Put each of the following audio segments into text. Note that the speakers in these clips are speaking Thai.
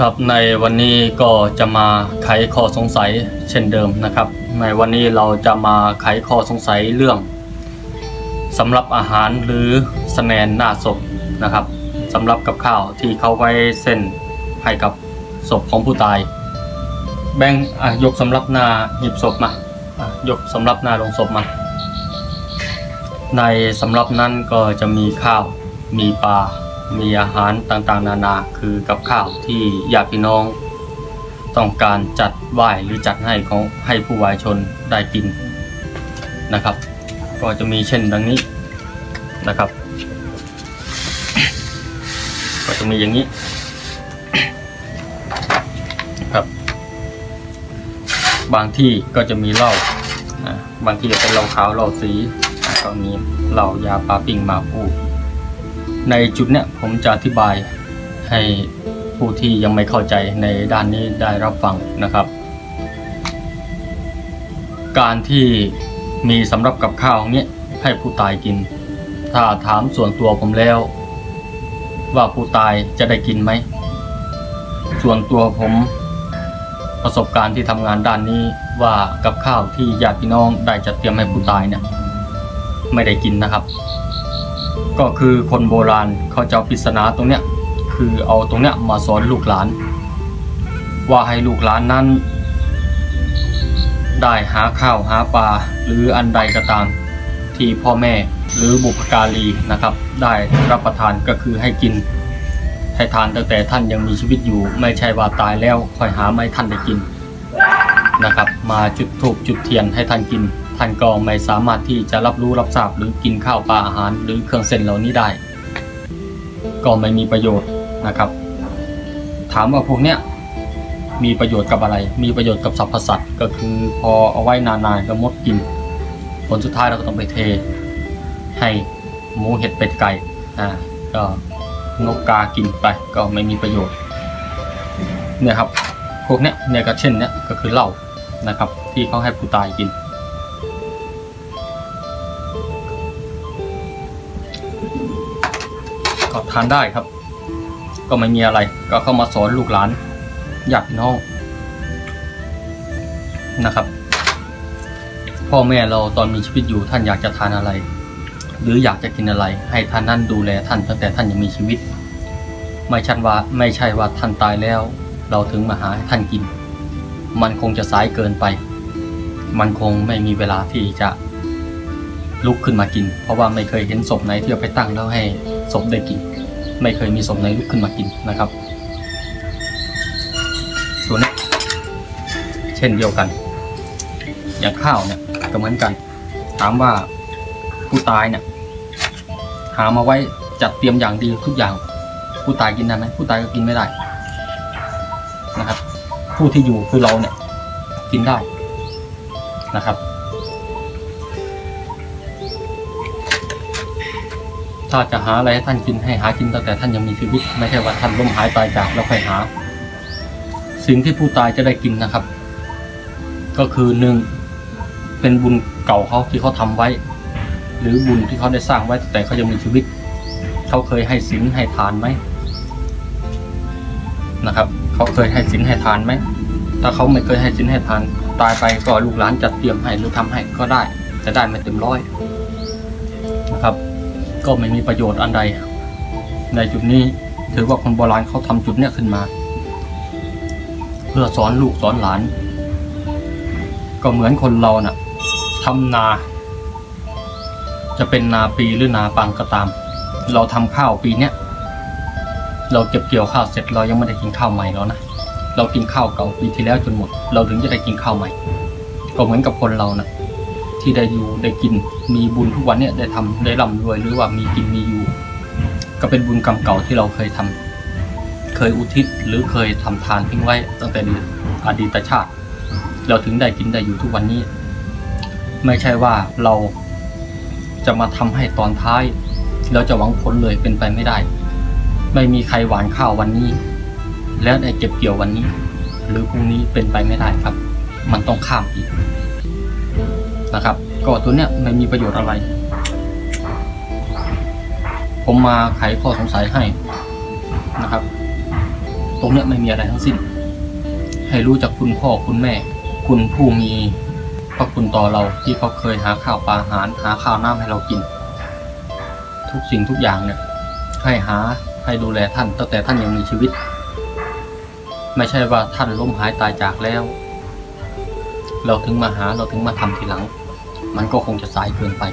ครับในวันนี้ก็จะมาไขข้อสงสัยเช่นเดิมนะครับ ในวันนี้เราจะมาไขข้อสงสัยเรื่องสำหรับอาหารหรือสแนนหน้าศพนะครับสำหรับกับข้าวที่เขาไว้เส้นให้กับศพของผู้ตาย แบ่งอะยกสำหรับหน้าหีบศพมาอะยกสำหรับหน้าลงศพมา ในสำหรับนั้นก็จะมีข้าวมีปลา มีอาหารต่างๆ นานาคือกับข้าวที่ญาติพี่น้อง ต้องการจัดไหว้หรือจัดให้ของให้ผู้วายชนได้กินนะครับ ก็จะมีเช่นดังนี้นะครับ ก็จะมีอย่างนี้นะครับบางที่ก็จะมีเหล้าบางที่จะเป็นเหล้าขาวเหล้าสีอ่าก็มีเหล้ายาปลาปิ้งมาพู ในจุดเนี้ยผมจะอธิบายให้ผู้ที่ยังไม่เข้าใจในด้านนี้ได้รับฟังนะครับ การที่มีสำหรับกับข้าวเนี้ยให้ผู้ตายกิน ถ้าถามส่วนตัวผมแล้ว ว่าผู้ตายจะได้กินไหม ส่วนตัวผมประสบการณ์ที่ทำงานด้านนี้ว่ากับข้าวที่ญาติพี่น้องได้จัดเตรียมให้ผู้ตายเนี่ยไม่ได้กินนะครับ ก็คือคนโบราณเขาจะปริศนาตรงเนี้ยคือเอาตรงเนี้ยมาสอนลูกหลาน ว่าให้ลูกหลานนั้น ได้หาข้าวหาปลาหรืออันใดก็ตามที่พ่อแม่หรือบุพการีนะครับ ได้รับประทานก็คือให้กินให้ทานตั้งแต่ท่านยังมีชีวิตอยู่ ไม่ใช่ว่าตายแล้วค่อยหาไม่ท่านได้กินนะครับ มาจุดธูปจุดเทียนให้ท่านกิน ท่านก็ไม่สามารถที่จะรับรู้รับทราบหรือกินข้าวปลาอาหารหรือเครื่องเส้นเหล่านี้ได้ ก็ไม่มีประโยชน์นะครับ ถามว่าพวกเนี้ยมีประโยชน์กับอะไร มีประโยชน์กับสรรพสัตว์ก็คือพอเอาไว้นานๆก็มดกิน ผลสุดท้ายเราก็ต้องไปเท ให้หมูเห็ดเป็ดไก่อ่าก็นกกากินไปก็ไม่มีประโยชน์เนี่ยครับพวกเนี้ยเนี่ยก็เช่นเนี้ยก็คือเหล้านะครับ ที่เขาให้ผู้ตายกิน ก็ทานได้ครับ ก็ไม่มีอะไร ก็เข้ามาสอนลูกหลานญาติพี่น้องนะครับ พ่อแม่เราตอนมีชีวิตอยู่ท่านอยากจะทานอะไร หรืออยากจะกินอะไร ให้ท่านนั่นดูแลท่านตั้งแต่ท่านยังมีชีวิต ไม่ใช่ว่าไม่ใช่ว่าท่านตายแล้ว เราถึงมาหาให้ท่านกิน มันคงจะสายเกินไป มันคงไม่มีเวลาที่จะ ลุกขึ้นมากิน เพราะว่าไม่เคยเห็นศพไหนที่เอาไปตั้งแล้วให้ศพได้กิน ไม่เคยมีศพไหนลุกขึ้นมากินนะครับตัวนี้เช่นเดียวกัน อย่างข้าวเนี่ยก็เหมือนกัน ถามว่าผู้ตายเนี่ยหามาไว้จัดเตรียมอย่างดีทุกอย่าง ผู้ตายกินได้ไหมผู้ตายก็กินไม่ได้นะครับ ผู้ที่อยู่คือเราเนี่ยกินได้นะครับ ถ้าจะหาอะไรให้ท่านกินให้หากินตั้งแต่ท่านยังมีชีวิต ไม่ใช่ว่าท่านล้มหายตายจากแล้วค่อยหา สิ่งที่ผู้ตายจะได้กินนะครับ ก็คือหนึ่งเป็นบุญเก่าเขาที่เขาทำไว้ หรือบุญที่เขาได้สร้างไว้ตั้งแต่เขายังมีชีวิต เขาเคยให้ศีลให้ทานไหมนะครับ เขาเคยให้ศีลให้ทานไหมถ้าเขาไม่เคยให้ศีลให้ทาน ตายไปก็ลูกหลานจัดเตรียมให้หรือทำให้ก็ได้ จะได้ไม่เต็มร้อยนะครับ ก็ไม่มีประโยชน์อันใด ในจุดนี้ถือว่าคนโบราณเขาทำจุดเนี้ยขึ้นมา เพื่อสอนลูกสอนหลาน ก็เหมือนคนเราน่ะทำนา จะเป็นนาปีหรือนาปังก็ตาม เราทำข้าวปีเนี้ยเราเก็บเกี่ยวข้าวเสร็จเรายังไม่ได้กินข้าวใหม่แล้วนะเรากินข้าวเก่าปีที่แล้วจนหมด เราถึงจะได้กินข้าวใหม่ ก็เหมือนกับคนเรานะ ที่ได้อยู่ได้กินมีบุญทุกวันเนี่ยได้ทำได้ร่ำรวยหรือว่ามีกินมีอยู่ ก็เป็นบุญกรรมเก่าที่เราเคยทำเคยอุทิศหรือเคยทำทานทิ้งไว้ตั้งแต่อดีตชาติ เราถึงได้กินได้อยู่ทุกวันนี้ ไม่ใช่ว่าเราจะมาทำให้ตอนท้ายเราจะหวังผลเลยเป็นไปไม่ได้ ไม่มีใครหวานข้าววันนี้ แล้วได้เก็บเกี่ยววันนี้ หรือพรุ่งนี้เป็นไปไม่ได้ครับ มันต้องข้ามอีก นะครับก็ตัวเนี้ยไม่มีประโยชน์อะไร ผมมาไขข้อสงสัยให้นะครับ ตรงเนี้ยไม่มีอะไรทั้งสิ้น ให้รู้จักคุณพ่อคุณแม่ คุณผู้มีพระคุณต่อเราที่เขาเคยหาข้าวปลาอาหาร หาข้าวน้ำให้เรากิน ทุกสิ่งทุกอย่างเนี่ยให้หาให้ดูแลท่านตั้งแต่ท่านยังมีชีวิต ไม่ใช่ว่าท่านล้มหายตายจากแล้ว เราถึงมาหาเราถึงมาทำทีหลัง มันก็คงจะสายเกินไป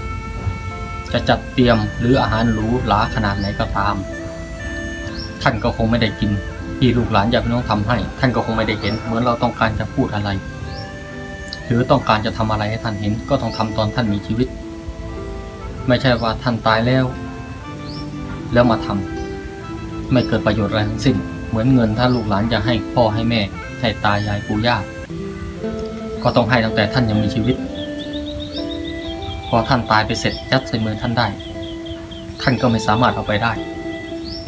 จะจัดเตรียมหรืออาหารหรูหราขนาดไหนก็ตาม ท่านก็คงไม่ได้กินที่ลูกหลานญาติพี่น้องทำให้ ท่านก็คงไม่ได้เห็น เหมือนเราต้องการจะพูดอะไร หรือต้องการจะทำอะไรให้ท่านเห็น ก็ต้องทำตอนท่านมีชีวิต ไม่ใช่ว่าท่านตายแล้ว แล้วมาทำไม่เกิดประโยชน์อะไรทั้งสิ้น เหมือนเงินถ้าลูกหลานจะให้พ่อให้แม่ให้ตายายปู่ย่าก็ต้องให้ตั้งแต่ท่านยังมีชีวิต พอท่านตายไปเสร็จยัดใส่มือท่านได้ ท่านก็ไม่สามารถเอาไปได้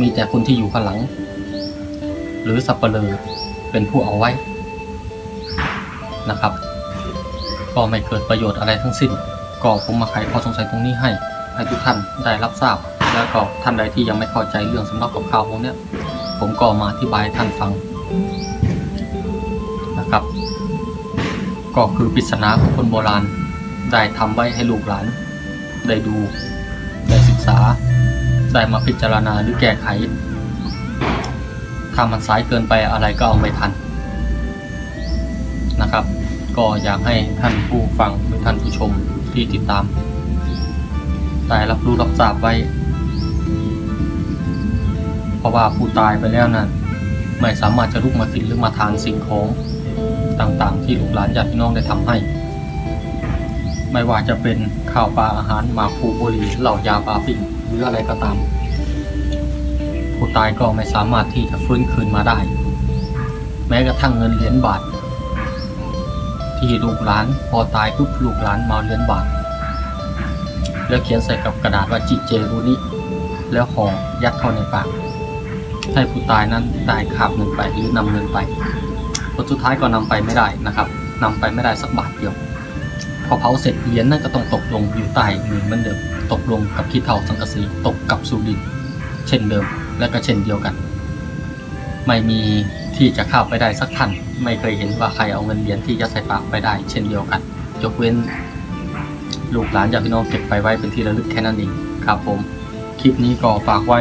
มีแต่คนที่อยู่ข้างหลัง หรือสับเปลือเป็นผู้เอาไว้นะครับ ก็ไม่เกิดประโยชน์อะไรทั้งสิ้น ก็ผมมาไขข้อสงสัยตรงนี้ให้ให้ทุกท่านได้รับทราบ แล้วก็ท่านใดที่ยังไม่เข้าใจเรื่องสำนักกับข่าวพวกนี้ผมก็มาอธิบายท่านฟังนะครับ ก็คือปริศนาของคนโบราณ ได้ทำไว้ให้ลูกหลาน ได้ดู ได้ศึกษา ได้มาพิจารณาหรือแก้ไข ถ้ามันสายเกินไปอะไรก็เอาไม่ทันนะครับ ก็อยากให้ท่านผู้ฟังหรือท่านผู้ชมที่ติดตาม ได้รับรู้รับทราบไว้ เพราะว่าผู้ตายไปแล้วนั้นไม่สามารถจะลุกมากินหรือมาทานสิ่งของต่างๆ ที่ลูกหลานญาติพี่น้องได้ทำให้ ไม่ว่าจะเป็นข้าวปลาอาหารหมากภูบุรีเหล้ายาปลาปิ้งหรืออะไรก็ตาม ผู้ตายก็ไม่สามารถที่จะฟื้นคืนมาได้ แม้กระทั่งเงินเหรียญบาท ที่ลูกหลานพอตายปุ๊บลูกหลานมาเอาเหรียญบาท แล้วเขียนใส่กับกระดาษว่าจิเจรุนิแล้วห่อยัดเข้าในปากให้ผู้ตายนั้นได้ขาบเงินไปหรือนำเงินไปผลสุดท้ายก็นำไปไม่ได้นะครับนำไปไม่ได้สักบาทเดียว พอเผาเสร็จเหรียญนั่นก็ต้องตกลงอยู่ใต้มือเหมือนเดิมตกลงกับขี้เถ้าสังกะสีตกกับสุดิน เช่นเดิมและก็เช่นเดียวกัน ไม่มีที่จะเข้าไปได้สักท่านไม่เคยเห็นว่าใครเอาเงินเหรียญที่ยัดใส่ปากไปได้ เช่นเดียวกันยกเว้น ลูกหลานญาติพี่น้องเก็บไปไว้เป็นที่ระลึกแค่นั้นเองครับผม คลิปนี้ก็ฝากไว้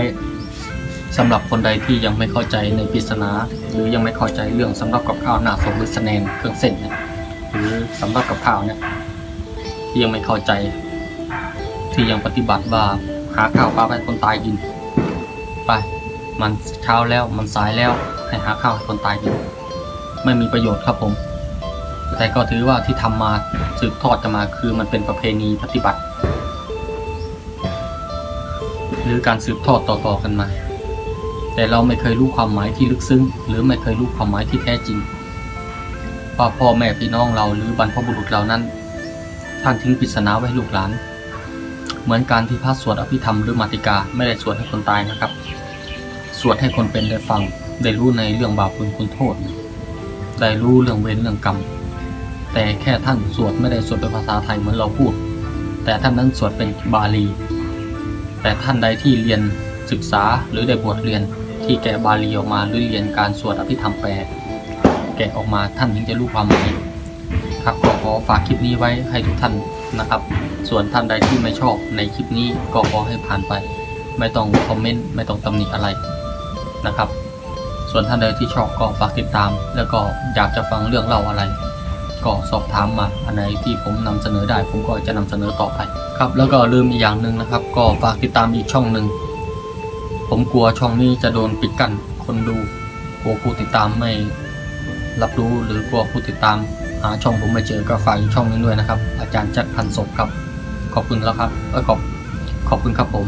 สำหรับคนใดที่ยังไม่เข้าใจในปริศนา หรือยังไม่เข้าใจเรื่องสำหรับกับข้าวหน้าสมหรือสแนนเครื่องเส้นเนี่ยหรือสำหรับกับข้าวเนี่ย ที่ยังไม่เข้าใจ ที่ยังปฏิบัติว่าหาข้าวปลาไปคนตายกิน ไป มันเช้าแล้วมันสายแล้วให้หาข้าวให้คนตายกิน ไม่มีประโยชน์ครับผม แต่ก็ถือว่าที่ทำมาสืบทอดกันมาคือมันเป็นประเพณีปฏิบัติ หรือการสืบทอดต่อๆกันมา แต่เราไม่เคยรู้ความหมายที่ลึกซึ้ง หรือไม่เคยรู้ความหมายที่แท้จริงว่าพ่อแม่พี่น้องเราหรือบรรพบุรุษเรานั้น ท่านทิ้งปริศนาไว้ให้ลูกหลาน เหมือนการที่พระสวดอภิธรรมหรือมาติกาไม่ได้สวดให้คนตายนะครับ สวดให้คนเป็นได้ฟัง ได้รู้ในเรื่องบาปบุญคุณโทษ ได้รู้เรื่องเวรเรื่องกรรม แต่แค่ท่านสวดไม่ได้สวดเป็นภาษาไทยเหมือนเราพูด แต่ท่านนั้นสวดเป็นบาลี แต่ท่านใดที่เรียนศึกษาหรือได้บทเรียนที่แกะบาลีออกมาหรือเรียนการสวดอภิธรรมแปลแกะออกมาท่านถึงจะรู้ความหมาย ครับก็ขอฝากคลิปนี้ไว้ให้ทุกท่านนะครับ ส่วนท่านใดที่ไม่ชอบในคลิปนี้ก็ขอให้ผ่านไป ไม่ต้องคอมเมนต์ไม่ต้องตำหนิอะไรนะครับ ส่วนท่านใดที่ชอบก็ฝากติดตาม แล้วก็อยากจะฟังเรื่องเล่าอะไร ก็สอบถามมาอันไหนที่ผมนำเสนอได้ ผมก็จะนำเสนอต่อไปครับ แล้วก็ลืมอีกอย่างหนึ่งนะครับ ก็ฝากติดตามอีกช่องหนึ่งผมกลัวช่องนี้จะโดนปิดกั้นคนดูกลัวผู้ติดตามไม่รับรู้หรือกลัวผู้ติดตาม หาช่องผมมาเจอก็ฝากช่องนึงด้วยนะครับ อาจารย์จัดพันศพครับ ขอบคุณแล้วครับเออขอบขอบคุณครับผม